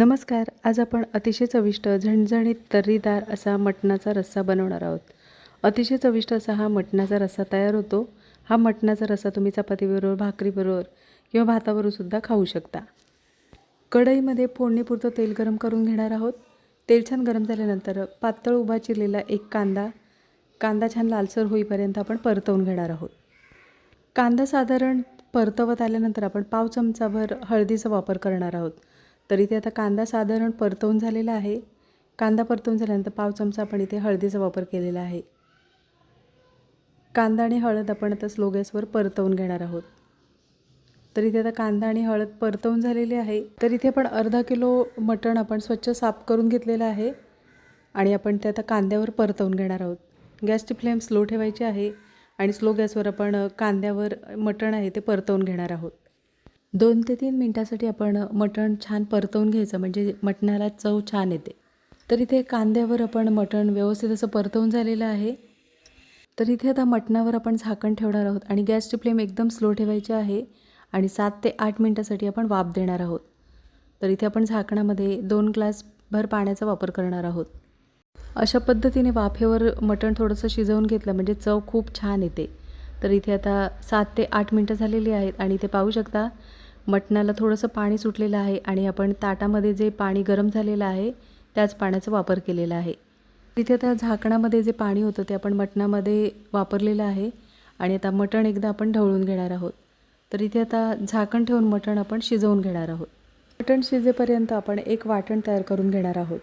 नमस्कार आज आपण अतिशय चविष्ट झणझणीत तर्रीदार असा मटणाचा रस्सा बनवणार आहोत. अतिशय चविष्ट असा हा मटणाचा रस्सा तयार होतो. हा मटणाचा रस्सा तुम्ही चपातीबरोबर भाकरीबरोबर किंवा भाताबरोबर सुद्धा खाऊ शकता. कढईमध्ये फोडणीपुरतं तेल गरम करून घेणार आहोत. तेल छान गरम झाल्यानंतर पातळ उभा चिरलेला एक कांदा कांदा छान लालसर होईपर्यंत आपण परतवून घेणार आहोत. कांदा साधारण परतवत आल्यानंतर आपण पाव चमचाभर हळदीचा वापर करणार आहोत. तर इथे आता कांदा साधारण परतवून झालेला आहे. कांदा परतवून झाल्यानंतर पाव चमचा आपण इथे हळदीचा वापर केलेला आहे. कांदा आणि हळद आपण आता स्लो गॅसवर परतवून घेणार आहोत. तर इथे आता कांदा आणि हळद परतवून झालेली आहे. तर इथे आपण अर्धा किलो मटण आपण स्वच्छ साफ करून घेतलेलं आहे आणि आपण ते आता कांद्यावर परतवून घेणार आहोत. गॅसची फ्लेम स्लो ठेवायची आहे आणि स्लो गॅसवर आपण कांद्यावर मटण आहे ते परतवून घेणार आहोत. दोन ते तीन मिनटासाठी आपण मटण छान परतवून घ्यायचं म्हणजे मटणाला चव छान येते. तर इथे कांद्यावर आपण मटण व्यवस्थित असं परतवून झालेलं आहे. तर इथे आता मटणावर आपण झाकण ठेवणार आहोत आणि गॅसची फ्लेम एकदम स्लो ठेवायची आहे आणि सात ते आठ मिनटासाठी आपण वाफ देणार आहोत. तर इथे आपण झाकणामध्ये दोन ग्लास भर पाण्याचा वापर करणार आहोत. अशा पद्धतीने वाफेवर मटण थोडंसं शिजवून घेतलं म्हणजे चव खूप छान येते. तर इथे आता सात ते आठ मिनटं झालेली आहेत आणि इथे पाहू शकता मटणाला थोडंसं पाणी सुटलेलं आहे आणि आपण ताटामध्ये जे पाणी गरम झालेलं आहे त्याच पाण्याचा वापर केलेला आहे. तिथे आता झाकणामध्ये जे पाणी होतं ते आपण मटणामध्ये वापरलेलं आहे आणि आता मटण एकदा आपण ढवळून घेणार आहोत. तर इथे आता झाकण ठेवून मटण आपण शिजवून घेणार आहोत. मटण शिजेपर्यंत आपण एक वाटण तयार करून घेणार आहोत.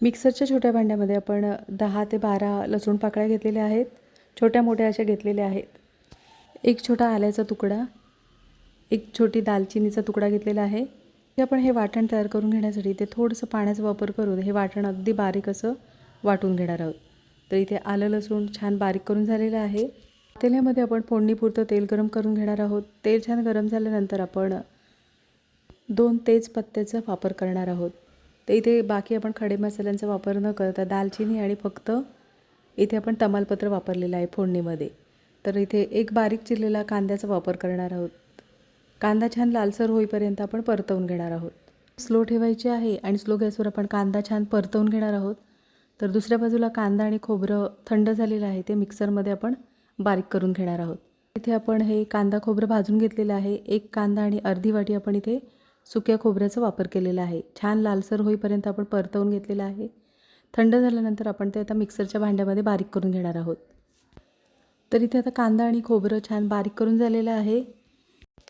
मिक्सरच्या छोट्या भांड्यामध्ये आपण दहा ते बारा लसूण पाकळ्या घेतलेल्या आहेत. छोट्या मोठ्या अशा घेतलेल्या आहेत. एक छोटा आल्याचा तुकडा एक छोटी दालचिनीचा तुकडा घेतलेला आहे. ते आपण हे वाटण तयार करून घेण्यासाठी ते थोडंसं पाण्याचा वापर करून हे वाटण अगदी बारीक असं वाटून घेणार आहोत. तर इथे आलं लसूण छान बारीक करून झालेलं आहे. तेलामध्ये आपण फोडणीपुरतं तेल गरम करून घेणार आहोत. तेल छान गरम झाल्यानंतर आपण दोन तेजपत्त्याचा वापर करणार आहोत. तर इथे बाकी आपण खडे मसाल्यांचा वापर न करता दालचिनी आणि फक्त इथे आपण तमालपत्र वापरलेलं आहे फोडणीमध्ये. तर इथे एक बारीक चिरलेला कांद्याचा वापर करणार आहोत. कांदा छान लालसर होईपर्यंत आपण परतवून घेणार आहोत. स्लो ठेवायची आहे आणि स्लो गॅसवर आपण कांदा छान परतवून घेणार आहोत. तर दुसऱ्या बाजूला कांदा आणि खोबरं थंड झालेलं आहे ते मिक्सरमध्ये आपण बारीक करून घेणार आहोत. इथे आपण हे कांदा खोबरं भाजून घेतलेलं आहे. एक कांदा आणि अर्धी वाटी आपण इथे सुक्या खोबऱ्याचा वापर केलेला आहे. छान लालसर होईपर्यंत आपण परतवून घेतलेला आहे. थंड झाल्यानंतर आपण ते आता मिक्सरच्या भांड्यामध्ये बारीक करून घेणार आहोत. तर इथे आता कांदा आणि खोबरं छान बारीक करून झालेलं आहे.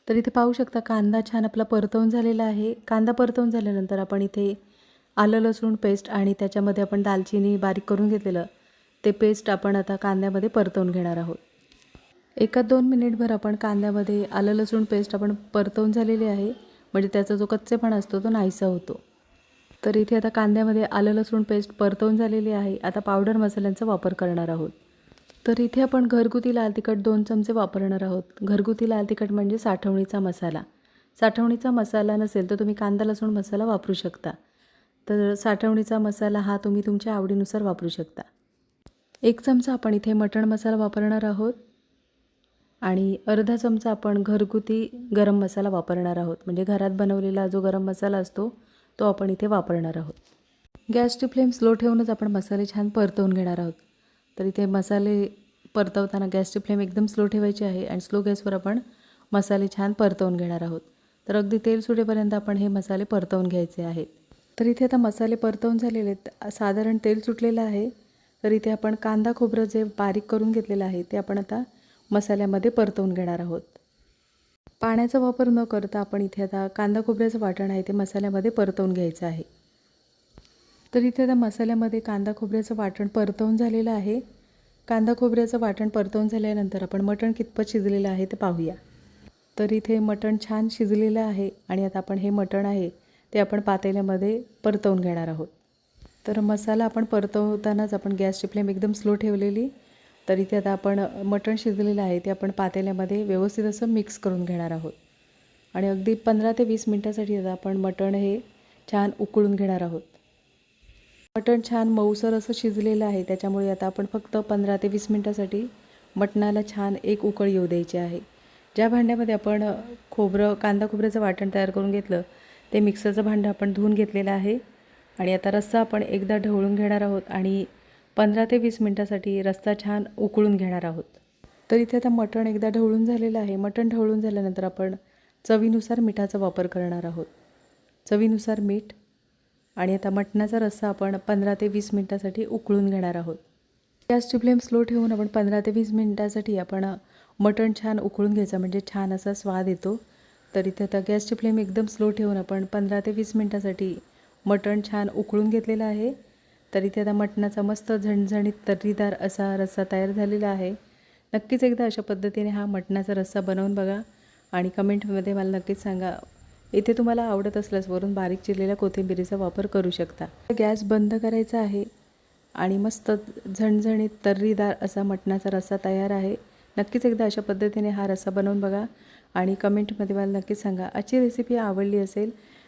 तर इथे पाहू शकता कांदा छान आपला परतवून झालेला आहे. कांदा परतवून झाल्यानंतर आपण इथे आलं लसूण पेस्ट आणि त्याच्यामध्ये आपण दालचिनी बारीक करून घेतलेलं ते पेस्ट आपण आता कांद्यामध्ये परतवून घेणार आहोत. एका दोन मिनिटभर आपण कांद्यामध्ये आलं लसूण पेस्ट आपण परतवून झालेली आहे. म्हणजे त्याचा जो कच्चेपणा असतो तो नाहीसा होतो. तर इथे आता कांद्यामध्ये आलं लसूण पेस्ट परतवून झालेली आहे. आता पावडर मसाल्यांचा वापर करणार आहोत. तर इथे आपण घरगुती लाल तिखट दोन चमचे वापरणार आहोत. घरगुती लाल तिखट म्हणजे साठवणीचा मसाला. साठवणीचा मसाला नसेल तर तुम्ही कांदा लसूण मसाला वापरू शकता. तर साठवणीचा मसाला हा तुम्ही तुमच्या आवडीनुसार वापरू शकता. एक चमचा आपण इथे मटण मसाला वापरणार आहोत. आणि अर्धा चमचा आपण घरगुती गरम मसाला वापरणार आहोत. म्हणजे घरात बनवलेला जो गरम मसाला असतो तो आपण इथे वापरणार आहोत. गॅसची फ्लेम स्लो ठेवूनच आपण मसाले छान परतवून घेणार आहोत. तर इथे मसाले परतवताना गॅसची फ्लेम एकदम स्लो ठेवायची आहे आणि स्लो गॅसवर आपण मसाले छान परतवून घेणार आहोत. तर अगदी तेल सुटेपर्यंत आपण हे मसाले परतवून घ्यायचे आहेत. तर इथे आता मसाले परतवून झालेले आहेत. साधारण तेल सुटलेलं आहे. तर इथे आपण कांदा खोबरं जे बारीक करून घेतलेलं आहे ते आपण आता मसाल्यामध्ये परतवून घेणार आहोत. पाण्याचा वापर न करता आपण इथे आता कांदा खोबऱ्याचं वाटण आहे ते मसाल्यामध्ये परतवून घ्यायचं आहे. तर इथे आता मसाल्यामध्ये कांदा खोबऱ्याचं वाटण परतवून झालेलं आहे. कांदा खोबऱ्याचं वाटण परतवून झाल्यानंतर आपण मटण कितपत शिजलेलं आहे ते पाहूया. तर इथे मटण छान शिजलेलं आहे आणि आता आपण हे मटण आहे ते आपण पातेल्यामध्ये परतवून घेणार आहोत. तर मसाला आपण परतवतानाच आपण गॅसची फ्लेम एकदम स्लो ठेवलेली तर इथे आता आपण मटण शिजलेलं आहे ते आपण पातेल्यामध्ये व्यवस्थित असं मिक्स करून घेणार आहोत. आणि अगदी पंधरा ते वीस मिनटासाठी आता आपण मटण हे छान उकळून घेणार आहोत. मटण छान मऊसर असं शिजलेलं आहे त्याच्यामुळे आता आपण फक्त पंधरा ते वीस मिनटासाठी मटणाला छान एक उकळ येऊ द्यायची आहे. ज्या भांड्यामध्ये आपण खोबरं कांदा खोबऱ्याचं वाटण तयार करून घेतलं ते मिक्सरचं भांडं आपण धुवून घेतलेलं आहे. आणि आता रस्सा आपण एकदा ढवळून घेणार आहोत आणि पंधरा ते वीस मिनटासाठी रस्ता छान उकळून घेणार आहोत. तर इथे आता मटण एकदा ढवळून झालेलं आहे. मटण ढवळून झाल्यानंतर आपण चवीनुसार मिठाचा वापर करणार आहोत. चवीनुसार मीठ आणि आता मटणाचा रस्सा आपण पंधरा ते वीस मिनटासाठी उकळून घेणार आहोत. गॅसची फ्लेम स्लो ठेवून आपण पंधरा ते वीस मिनटासाठी आपण मटण छान उकळून घ्यायचं म्हणजे छान असा स्वाद येतो. तर इथे आता गॅसची फ्लेम एकदम स्लो ठेवून आपण पंधरा ते वीस मिनटासाठी मटण छान उकळून घेतलेलं आहे. तर इथे आता मटणाचा मस्त झणझणीत तर्रीदार असा रस्सा तयार झालेला आहे. नक्कीच एकदा अशा पद्धतीने हा मटणाचा रस्सा बनवून बघा आणि कमेंटमध्ये मला नक्कीच सांगा. इथे तुम्हाला आवडत असल्यास वरून बारीक चिरलेल्या कोथिंबिरीचा वापर करू शकता. गॅस बंद करायचा आहे आणि मस्त झणझणीत तर्रीदार असा मटणाचा रस्सा तयार आहे. नक्कीच एकदा अशा पद्धतीने हा रस्सा बनवून बघा आणि कमेंटमध्ये मला नक्कीच सांगा. आजची रेसिपी आवडली असेल